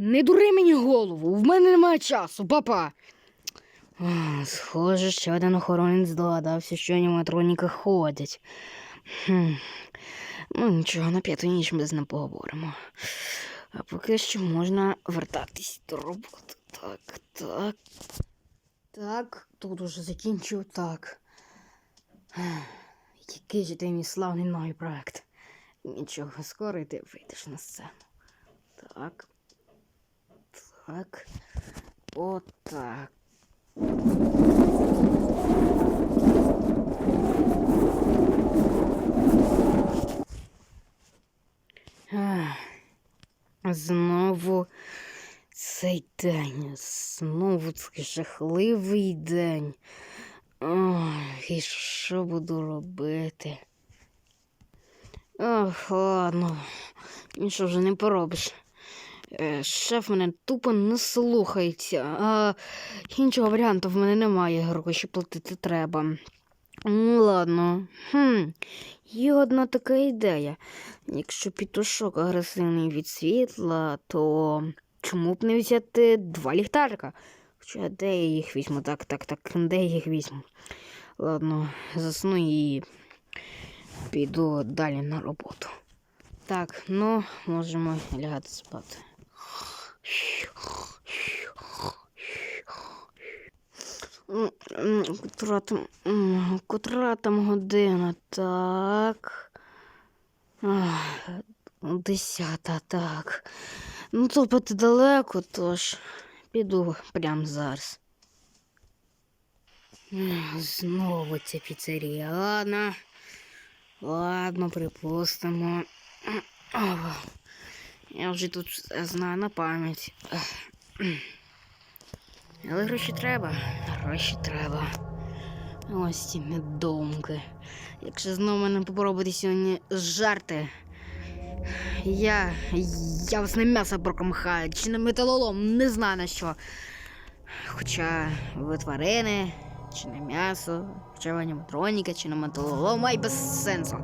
Не дури мені голову, в мене немає часу, папа. А, Схоже, ще один охоронець догадався, що аніматроніки ходять. Хм. Ну, нічого, на п'яту ніч ми з ним поговоримо. А поки що можна вертатись до роботи. Так, так. Так, тут уже закінчив так. Який же ти мій славний новий проект. Нічого, скоро ти вийдеш на сцену. Так. Так. Отак. Знову цей день, знову цей жахливий день. Ой, і що буду робити? Ох, ладно, нічого вже не поробиш. Е, Шеф мене тупо не слухається, а іншого варіанту в мене немає, гроші платити треба. Ну, ладно. Хм. Є одна така ідея. Якщо пітушок агресивний від світла, то чому б не взяти два ліхтарика? Хоча де я їх візьму? Так, так, так, де я їх візьму? Ладно, засну і піду далі на роботу. Так, ну, можемо лягати спати. М, м, Котра там, котра там година, так. Десята, так. Ну, топати далеко, тож піду прямо зараз. Знову ця піцерія. Ладно. Ладно, припустимо. Я вже тут знаю на пам'ять. Але гроші треба. Гроші треба. Ось ці недоумки. Якщо знову мене попробувати сьогодні жарти. Я. Я вас на м'ясо прокомхаю, чи на металолом, не знаю на що. Хоча ви тварини, чи на м'ясо, ви аніматроніка, чи на металолом, ай без сенсу.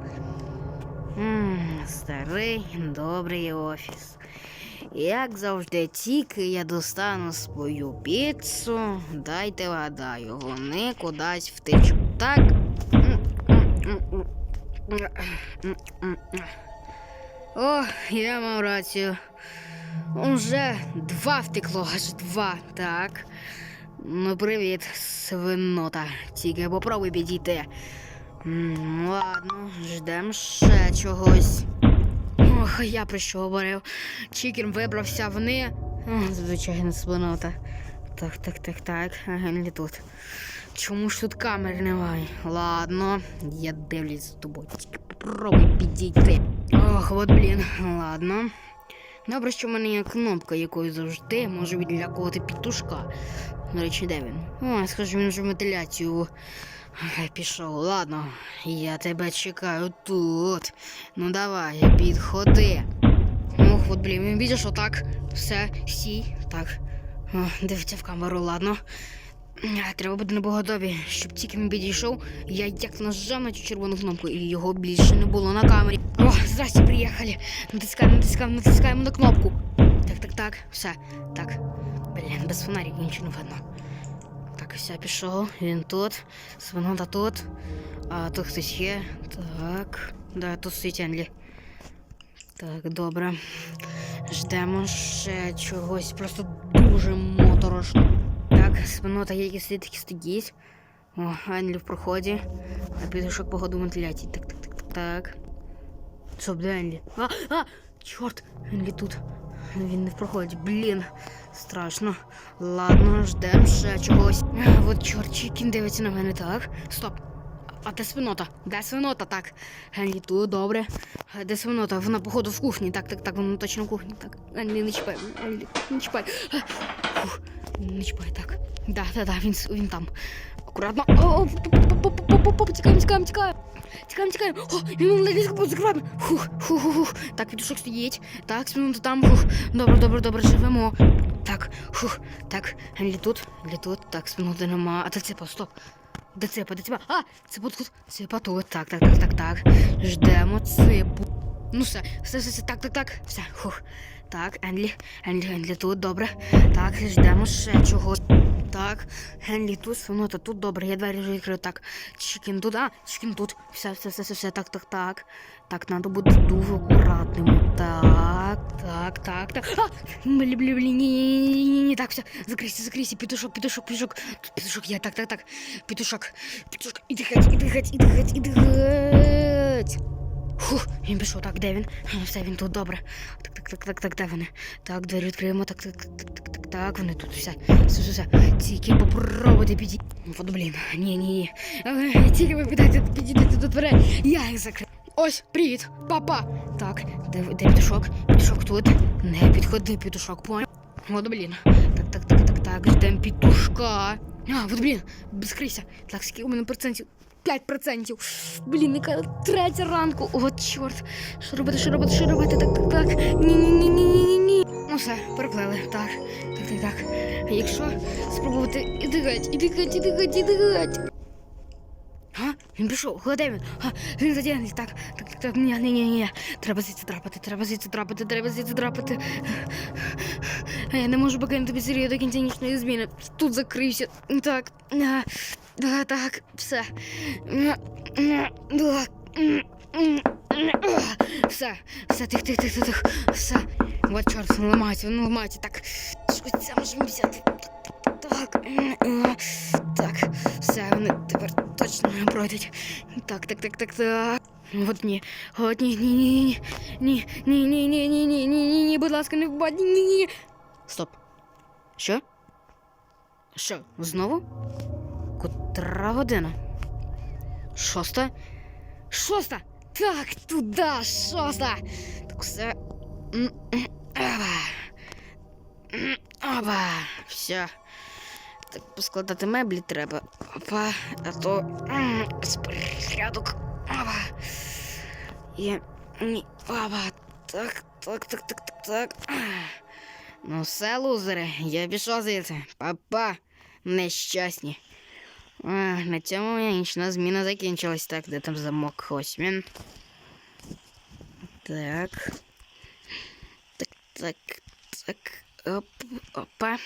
М, Старий добрий офіс. Як завжди, тільки я достану свою піцу, дайте вгадаю, вони кудись втечуть. Так? О, я мав рацію. Уже два втекло, аж два, так. Ну, привіт, свинота. Тільки попробуй підійти. Ладно, ждем ще чогось. Ох, я про що говорив. Чікін вибрався вони. Звичайно, свинота. Так, так, так, так. Не тут. Чому ж тут камер немає? Ладно, я дивлюсь за тобою. Тільки попробуй підійти. Ох, от блін, ладно. Добре, що в мене є кнопка, якою завжди можу відлякувати пітушка. До речі, де він? О, схоже, він вже в вентиляцію Пішов, ладно, я тебе чекаю тут. Ну давай, підходи. Ох, от блін, він бачиш, отак. Все, сій. Так. О, дивиться в камеру, ладно. Треба бути набоготові, щоб тільки він підійшов, я як нажав на цю червону кнопку, і його більше не було на камері. О, здрасте, приїхали. Натискаємо, натискаємо, натискаємо на кнопку. Так, так, так, все. Так. Блін, без фонарів нічого не видно. Так, все, пішов. Він тут. Свинота тут. А тут хтось є. Так. Да, тут стоїть Енлі. Так, добре. Ждемо ще чогось. Просто дуже моторошно. Так, свинота є якісь такі стоїть. О, Енлі в проході. А підушок погоду вентиляції. Так, так, так, так, так. Що, де Енлі? А, а! Чорт! Енлі тут. Він не в проході. Блін, Страшно. Ладно, ждем ще чогось. От чорт, Чікін дивиться на мене, так. Стоп. А де свинота? Де свинота? Так. Генлі тут, добре. Де свинота? Вона, походу, в кухні. Так, так, так, вона точно в кухні. Так. Генлі, не чіпай. Генлі, не чіпай. Фух, не чіпай, так. Да, да, да, він, він там. Акуратно. О, тікаємо, тікаємо, тікаємо. Тікаємо, тікаємо. О, він мене ліску закриває. Фух, фух, фух, фух. Так, підушок стоїть. Так, свинота там. Фух. Добре, добре, добре, живемо. Так, фух, так, Генлі тут, тут. Так, свиноти нема. А це цепа, стоп. Де цепа, де цепа? А, цепа тут, цепа тут. Так, так, так, так, так. Ждемо цепу. Ну все, все, все, все, так, так, так. Все, хух. Так, Енлі, Енлі, Енлі тут добре. Так, ждемо ще чогось. Так, Енлі тут, свинота тут добре, я двері вже відкрив. Так, Чікін тут, а, Чікін тут. Все, все, все, все, все, так, так, так. Так, треба бути дуже акуратними. Так, так, так, так. А! Блі, блі, блі, ні, ні, ні, ні, ні, так, все, закрийся, закрийся, петушок, петушок, петушок. Тут петушок є, так, так, так. Петушок, петушок, іди геть, іди геть, іди геть, іди геть. Фух, він пішов, так, де він? А, Все, він тут добре. Так, так, так, так, так, де вони? Так, двері відкриємо, так, так, так, так, так, так, вони тут, все, все, все, все. Тільки попробуйте підійти. От, блін, ні, ні, ні. Е, Тільки ви підійдете, підійдете до дверей, я їх закрию. Ось, привіт, папа. Так, де, де петушок? Петушок тут. Не підходи, петушок, понял? От, блін. Так, так, так, так, так, ждем петушка. А, от, блін, безкрийся. Так, скільки у мене процентів? 5%. Блін, яка третя ранку. О, чорт. Що робити, що робити, що робити? Так, так, так. Ні, ні, ні, ні, ні, ні, ні. Ну все, переплели. Так, так, так, так. А якщо спробувати іди геть, іди геть, іди геть, іди геть. А, він пішов, де він? А, він задіяний. Так, так, так, так, ні, ні, ні, ні. Треба звідси драпати, треба звідси драпати, треба звідси драпати. А Я не можу покинути піцерію до кінця нічної зміни. Тут закрився. Так. а, так, все. Все, все, тих, тих, тих, тих, все. От чорт, він ламається, він ламається. Так, щось можемо взяти. Так, так, все, вони тепер точно не пройдуть. Так, так, так, так, так. От ні, от ні, ні, ні, ні, ні, ні, ні, ні, ні, ні, ні, ні, будь ласка, не впадь, ні, ні, ні. Стоп. Що? Що, знову? Котра година? Шоста? Шоста! Так, туди, шоста! Так все. М, м, Аба. М, Аба. Все. Так поскладати меблі треба. Опа, а то м, безпорядок. Аба. Є. Ні. Аба. Так, так, так, так, так, так. Ну все, лузери, я пішов звідси. Папа, нещасні. А, на цьому нічна зміна закінчилась. Так, де там замок? Ось він. Так. Так, так, так. Оп, опа.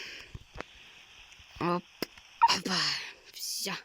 啊，爸爸，这下。